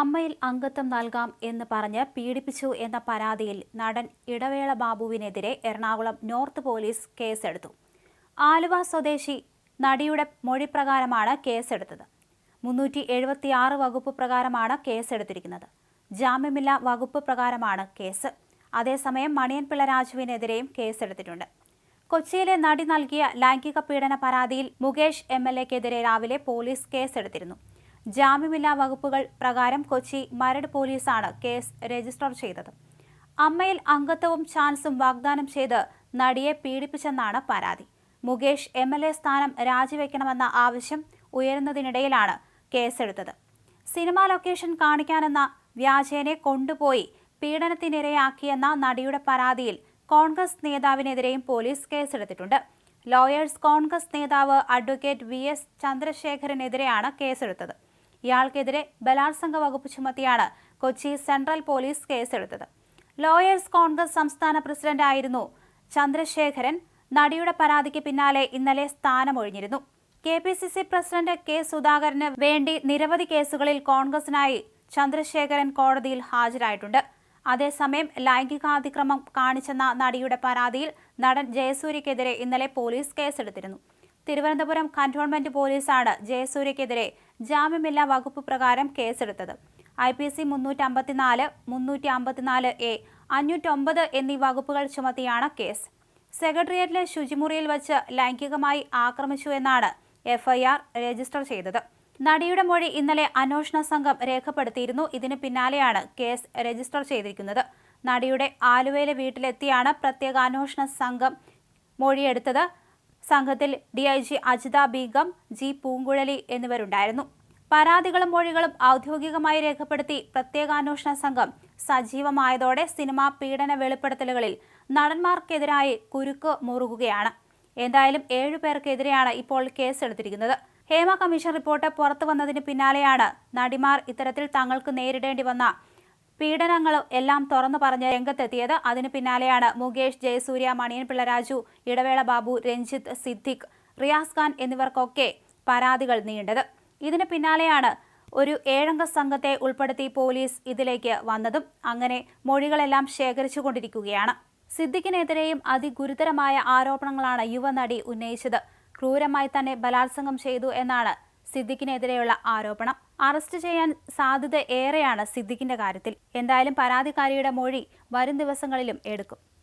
അമ്മയിൽ അംഗത്വം നൽകാം എന്ന് പറഞ്ഞ് പീഡിപ്പിച്ചു എന്ന പരാതിയിൽ നടൻ ഇടവേള ബാബുവിനെതിരെ എറണാകുളം നോർത്ത് പോലീസ് കേസെടുത്തു. ആലുവ സ്വദേശി നടിയുടെ മൊഴി പ്രകാരമാണ് കേസെടുത്തത്. മുന്നൂറ്റി എഴുപത്തിയാറ് വകുപ്പ് പ്രകാരമാണ് കേസെടുത്തിരിക്കുന്നത്. ജാമ്യമില്ല വകുപ്പ് പ്രകാരമാണ് കേസ്. അതേസമയം മണിയൻപിള്ള രാജുവിനെതിരെയും കേസെടുത്തിട്ടുണ്ട്. കൊച്ചിയിലെ നടി നൽകിയ ലൈംഗിക പീഡന പരാതിയിൽ മുകേഷ് എം എൽ എക്കെതിരെ രാവിലെ പോലീസ് കേസെടുത്തിരുന്നു. ജാമ്യമില്ലാ വകുപ്പുകൾ പ്രകാരം കൊച്ചി മരട് പോലീസാണ് കേസ് രജിസ്റ്റർ ചെയ്തത്. അമ്മയിൽ അംഗത്വവും ചാൻസും വാഗ്ദാനം ചെയ്ത് നടിയെ പീഡിപ്പിച്ചെന്നാണ് പരാതി. മുകേഷ് എം എൽ എ സ്ഥാനം രാജിവെക്കണമെന്ന ആവശ്യം ഉയരുന്നതിനിടയിലാണ് കേസെടുത്തത്. സിനിമാ ലൊക്കേഷൻ കാണിക്കാനെന്ന വ്യാജേനെ കൊണ്ടുപോയി പീഡനത്തിനിരയാക്കിയെന്ന നടിയുടെ പരാതിയിൽ കോൺഗ്രസ് നേതാവിനെതിരെയും പോലീസ് കേസെടുത്തിട്ടുണ്ട്. ലോയേഴ്സ് കോൺഗ്രസ് നേതാവ് അഡ്വക്കേറ്റ് വി എസ് ചന്ദ്രശേഖരനെതിരെയാണ് കേസെടുത്തത്. ഇയാൾക്കെതിരെ ബലാത്സംഗ വകുപ്പ് ചുമത്തിയാണ് കൊച്ചി സെൻട്രൽ പോലീസ് കേസെടുത്തത്. ലോയേഴ്സ് കോൺഗ്രസ് സംസ്ഥാന പ്രസിഡന്റ് ആയിരുന്നു ചന്ദ്രശേഖരൻ. നടിയുടെ പരാതിക്ക് പിന്നാലെ ഇന്നലെ സ്ഥാനമൊഴിഞ്ഞിരുന്നു. K P C C president K സുധാകരന് വേണ്ടി നിരവധി കേസുകളിൽ കോൺഗ്രസിനായി ചന്ദ്രശേഖരൻ കോടതിയിൽ ഹാജരായിട്ടുണ്ട്. അതേസമയം ലൈംഗികാതിക്രമം കാണിച്ചെന്ന നടിയുടെ പരാതിയിൽ നടൻ ജയസൂര്യക്കെതിരെ ഇന്നലെ പോലീസ് കേസെടുത്തിരുന്നു. തിരുവനന്തപുരം കന്റോൺമെന്റ് പോലീസാണ് ജയസൂര്യക്കെതിരെ ജാമ്യമില്ലാ വകുപ്പ് പ്രകാരം കേസെടുത്തത്. ഐ പി സി മുന്നൂറ്റി അമ്പത്തിനാല് മുന്നൂറ്റി അമ്പത്തിനാല് എ അഞ്ഞൂറ്റൊമ്പത് എന്നീ വകുപ്പുകൾ ചുമത്തിയാണ് കേസ്. സെക്രട്ടേറിയറ്റിലെ ശുചിമുറിയിൽ വച്ച് ലൈംഗികമായി ആക്രമിച്ചു എന്നാണ് എഫ്ഐആർ രജിസ്റ്റർ ചെയ്തത്. നടിയുടെ മൊഴി ഇന്നലെ അന്വേഷണ സംഘം രേഖപ്പെടുത്തിയിരുന്നു. ഇതിന് പിന്നാലെയാണ് കേസ് രജിസ്റ്റർ ചെയ്തിരിക്കുന്നത്. നടിയുടെ ആലുവയിലെ വീട്ടിലെത്തിയാണ് പ്രത്യേക അന്വേഷണ സംഘം മൊഴിയെടുത്തത്. സംഘത്തിൽ D I G Ajitha Begum G Poonkuzhali എന്നിവരുണ്ടായിരുന്നു. പരാതികളും മൊഴികളും ഔദ്യോഗികമായി രേഖപ്പെടുത്തി പ്രത്യേകാന്വേഷണ സംഘം സജീവമായതോടെ സിനിമാ പീഡന വെളിപ്പെടുത്തലുകളിൽ നടന്മാർക്കെതിരായി കുരുക്ക് മുറുകുകയാണ്. എന്തായാലും ഏഴു പേർക്കെതിരെയാണ് ഇപ്പോൾ കേസെടുത്തിരിക്കുന്നത്. ഹേമ കമ്മീഷൻ റിപ്പോർട്ട് പുറത്തു വന്നതിന് പിന്നാലെയാണ് നടിമാർ ഇത്തരത്തിൽ തങ്ങൾക്ക് നേരിടേണ്ടി വന്ന പീഡനങ്ങളും എല്ലാം തുറന്നു പറഞ്ഞ് രംഗത്തെത്തിയത്. അതിന് പിന്നാലെയാണ് മുകേഷ് ജയസൂര്യ മണിയൻ പിള്ളരാജു ഇടവേള ബാബു രഞ്ജിത്ത് സിദ്ദിഖ് റിയാസ് ഖാൻ എന്നിവർക്കൊക്കെ പരാതികൾ നീണ്ടത്. ഇതിന് പിന്നാലെയാണ് ഒരു ഏഴംഗ സംഘത്തെ ഉൾപ്പെടുത്തി പോലീസ് ഇതിലേക്ക് വന്നതും. അങ്ങനെ മൊഴികളെല്ലാം ശേഖരിച്ചുകൊണ്ടിരിക്കുകയാണ് സിദ്ദിഖിനെതിരെയും അതിഗുരുതരമായ ആരോപണങ്ങളാണ് യുവനടി ഉന്നയിച്ചത്. ക്രൂരമായി തന്നെ ബലാത്സംഗം ചെയ്തു എന്നാണ് സിദ്ദിഖിനെതിരെയുള്ള ആരോപണം. അറസ്റ്റ് ചെയ്യാൻ സാധ്യത ഏറെയാണ് സിദ്ദിഖിന്റെ കാര്യത്തിൽ. എന്തായാലും പരാതിക്കാരിയുടെ മൊഴി വരും ദിവസങ്ങളിലും എടുക്കും.